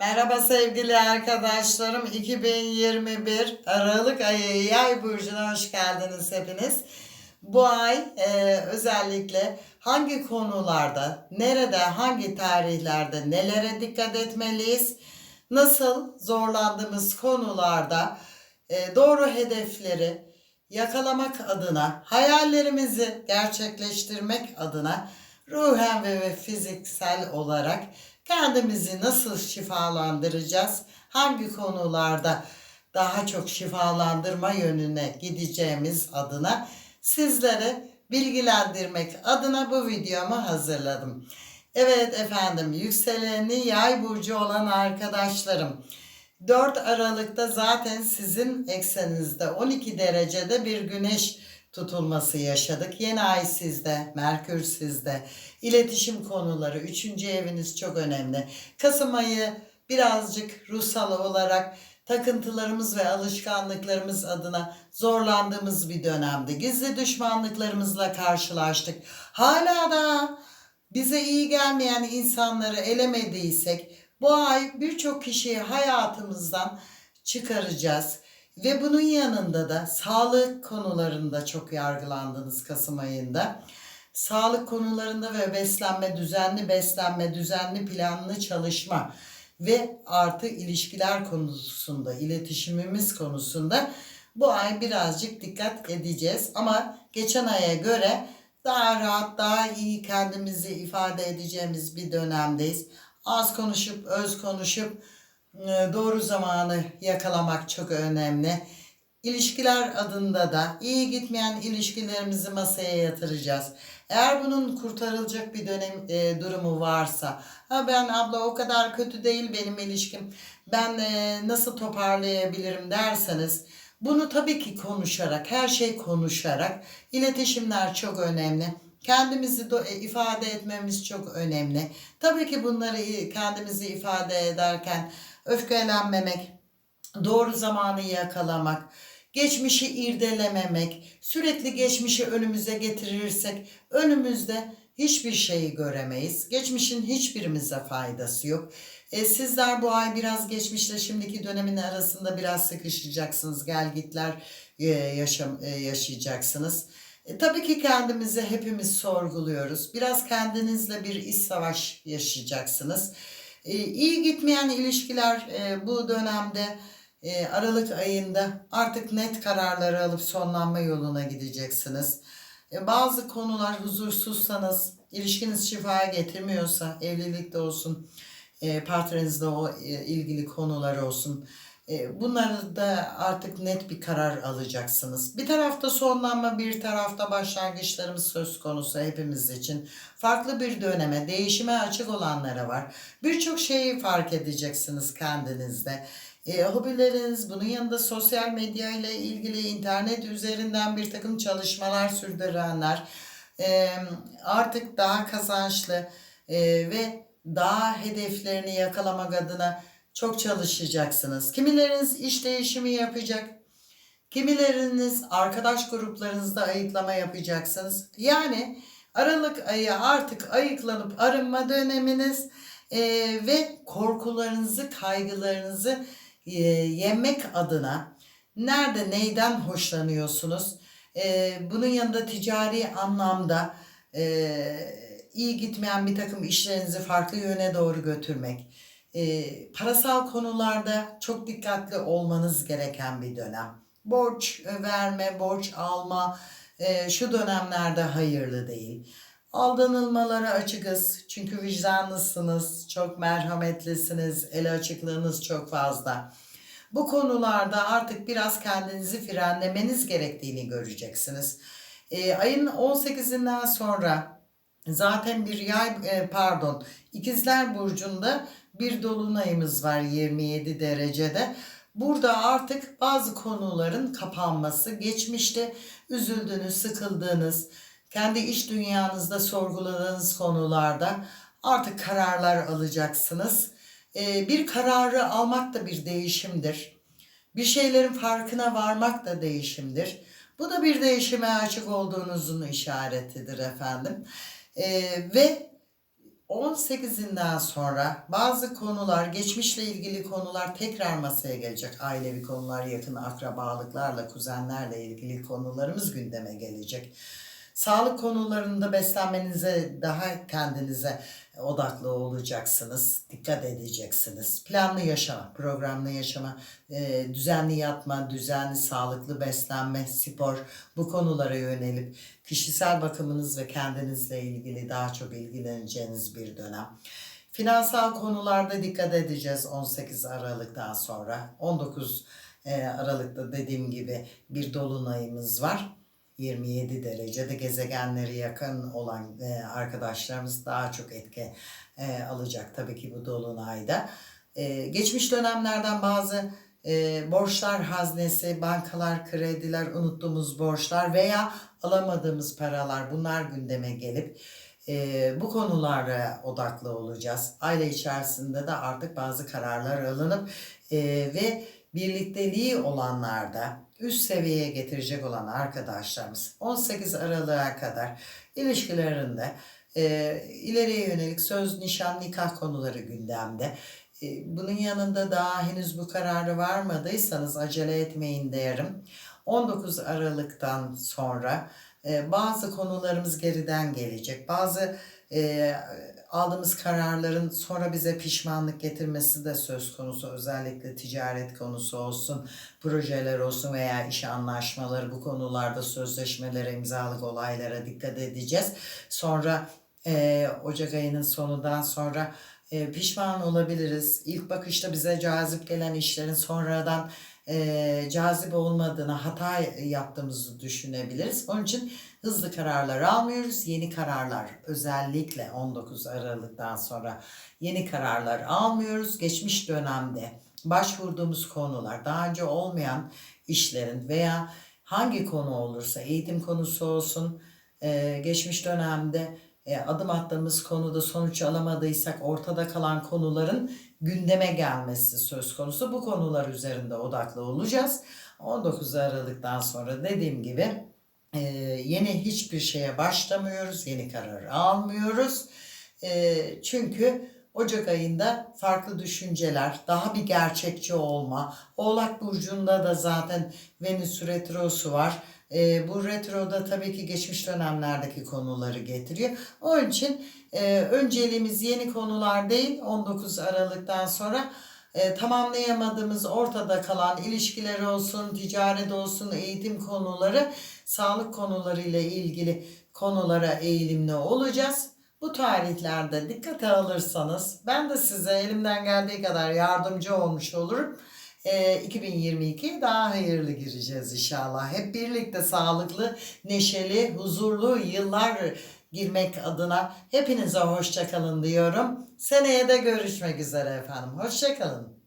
Merhaba sevgili arkadaşlarım. 2021 Aralık ayı yay burcuna hoş geldiniz hepiniz. Bu ay e, özellikle hangi konularda, nerede, hangi tarihlerde nelere dikkat etmeliyiz? Nasıl zorlandığımız konularda e, doğru hedefleri yakalamak adına, hayallerimizi gerçekleştirmek adına ruhen ve ve fiziksel olarak kendimizi nasıl şifalandıracağız? Hangi konularda daha çok şifalandırma yönüne gideceğimiz adına sizlere bilgilendirmek adına bu videomu hazırladım. Evet efendim yükseleni yay burcu olan arkadaşlarım 4 Aralık'ta zaten sizin ekseninizde 12 derecede bir güneş tutulması yaşadık. Yeni ay sizde, Merkür sizde. İletişim konuları, 3. eviniz çok önemli. Kasım ayı birazcık ruhsal olarak takıntılarımız ve alışkanlıklarımız adına zorlandığımız bir dönemdi. Gizli düşmanlıklarımızla karşılaştık. Hala da bize iyi gelmeyen insanları elemediysek bu ay birçok kişiyi hayatımızdan çıkaracağız. Ve bunun yanında da sağlık konularında çok yargılandınız Kasım ayında. Sağlık konularında ve beslenme, düzenli beslenme, düzenli planlı çalışma ve artı ilişkiler konusunda, iletişimimiz konusunda bu ay birazcık dikkat edeceğiz. Ama geçen aya göre daha rahat, daha iyi kendimizi ifade edeceğimiz bir dönemdeyiz. Az konuşup, öz konuşup doğru zamanı yakalamak çok önemli. İlişkiler adında da iyi gitmeyen ilişkilerimizi masaya yatıracağız. Eğer bunun kurtarılacak bir dönem e, durumu varsa, ha ben abla o kadar kötü değil benim ilişkim, ben e, nasıl toparlayabilirim derseniz, bunu tabii ki konuşarak, her şey konuşarak, iletişimler çok önemli. Kendimizi e, ifade etmemiz çok önemli. Tabii ki bunları kendimizi ifade ederken öfkelenmemek, doğru zamanı yakalamak, geçmişi irdelememek, sürekli geçmişi önümüze getirirsek önümüzde hiçbir şeyi göremeyiz. Geçmişin hiçbirimize faydası yok. E, sizler bu ay biraz geçmişle şimdiki dönemin arasında biraz sıkışacaksınız. Gel gitler e, yaşam, e, yaşayacaksınız. E, tabii ki kendimizi hepimiz sorguluyoruz. Biraz kendinizle bir iç savaş yaşayacaksınız. E, iyi gitmeyen ilişkiler e, bu dönemde e, Aralık ayında artık net kararları alıp sonlanma yoluna gideceksiniz. E, bazı konular huzursuzsanız, ilişkiniz şifaya getirmiyorsa, evlilikte olsun, e, partnerinizle o ilgili konular olsun. E, bunları da artık net bir karar alacaksınız. Bir tarafta sonlanma, bir tarafta başlangıçlarımız söz konusu hepimiz için. Farklı bir döneme, değişime açık olanlara var. Birçok şeyi fark edeceksiniz kendinizde. E, hobileriniz, bunun yanında sosyal medya ile ilgili internet üzerinden bir takım çalışmalar sürdürenler e, artık daha kazançlı e, ve daha hedeflerini yakalamak adına çok çalışacaksınız. Kimileriniz iş değişimi yapacak. Kimileriniz arkadaş gruplarınızda ayıklama yapacaksınız. Yani Aralık ayı artık ayıklanıp arınma döneminiz e, ve korkularınızı, kaygılarınızı e, yenmek adına nerede neyden hoşlanıyorsunuz? E, bunun yanında ticari anlamda e, iyi gitmeyen bir takım işlerinizi farklı yöne doğru götürmek. E, parasal konularda çok dikkatli olmanız gereken bir dönem. Borç verme, borç alma e, şu dönemlerde hayırlı değil. Aldanılmalara açıkız çünkü vicdanlısınız, çok merhametlisiniz, el açıklığınız çok fazla. Bu konularda artık biraz kendinizi frenlemeniz gerektiğini göreceksiniz. E, ayın 18'inden sonra zaten bir yay e, pardon ikizler burcunda bir dolunayımız var 27 derecede. Burada artık bazı konuların kapanması, geçmişte üzüldüğünüz, sıkıldığınız, kendi iş dünyanızda sorguladığınız konularda artık kararlar alacaksınız. Ee, bir kararı almak da bir değişimdir. Bir şeylerin farkına varmak da değişimdir. Bu da bir değişime açık olduğunuzun işaretidir efendim. Ee, ve 18'inden sonra bazı konular, geçmişle ilgili konular tekrar masaya gelecek. Ailevi konular, yakın akrabalıklarla, kuzenlerle ilgili konularımız gündeme gelecek. Sağlık konularında beslenmenize daha kendinize odaklı olacaksınız. Dikkat edeceksiniz. Planlı yaşama, programlı yaşama, e, düzenli yatma, düzenli sağlıklı beslenme, spor bu konulara yönelip kişisel bakımınız ve kendinizle ilgili daha çok ilgileneceğiniz bir dönem. Finansal konularda dikkat edeceğiz 18 Aralık'tan sonra. 19 e, Aralık'ta dediğim gibi bir dolunayımız var. 27 derecede gezegenleri yakın olan e, arkadaşlarımız daha çok etki e, alacak tabii ki bu dolunayda. E, geçmiş dönemlerden bazı e, borçlar haznesi, bankalar, krediler, unuttuğumuz borçlar veya alamadığımız paralar bunlar gündeme gelip e, bu konulara odaklı olacağız. Aile içerisinde de artık bazı kararlar alınıp e, ve birlikteliği olanlarda üst seviyeye getirecek olan arkadaşlarımız 18 Aralık'a kadar ilişkilerinde e, ileriye yönelik söz, nişan, nikah konuları gündemde. E, bunun yanında daha henüz bu kararı varmadıysanız acele etmeyin derim. 19 Aralık'tan sonra e, bazı konularımız geriden gelecek. Bazı e, aldığımız kararların sonra bize pişmanlık getirmesi de söz konusu. Özellikle ticaret konusu olsun, projeler olsun veya iş anlaşmaları bu konularda sözleşmelere, imzalık olaylara dikkat edeceğiz. Sonra e, Ocak ayının sonundan sonra e, pişman olabiliriz. İlk bakışta bize cazip gelen işlerin sonradan e, cazip olmadığını, hata yaptığımızı düşünebiliriz. Onun için hızlı kararlar almıyoruz. Yeni kararlar özellikle 19 Aralık'tan sonra yeni kararlar almıyoruz. Geçmiş dönemde başvurduğumuz konular, daha önce olmayan işlerin veya hangi konu olursa, eğitim konusu olsun, e, geçmiş dönemde adım attığımız konuda sonuç alamadıysak ortada kalan konuların gündeme gelmesi söz konusu. Bu konular üzerinde odaklı olacağız. 19 Aralık'tan sonra dediğim gibi e, yeni hiçbir şeye başlamıyoruz. Yeni karar almıyoruz. E, çünkü Ocak ayında farklı düşünceler, daha bir gerçekçi olma. Oğlak Burcu'nda da zaten Venüs Retrosu var. E, bu retroda tabii ki geçmiş dönemlerdeki konuları getiriyor. Onun için e, önceliğimiz yeni konular değil 19 Aralık'tan sonra e, tamamlayamadığımız ortada kalan ilişkiler olsun, ticaret olsun, eğitim konuları, sağlık konuları ile ilgili konulara eğilimli olacağız. Bu tarihlerde dikkate alırsanız ben de size elimden geldiği kadar yardımcı olmuş olurum. E, 2022 daha hayırlı gireceğiz inşallah. Hep birlikte sağlıklı, neşeli, huzurlu yıllar girmek adına hepinize hoşçakalın diyorum. Seneye de görüşmek üzere efendim. Hoşçakalın.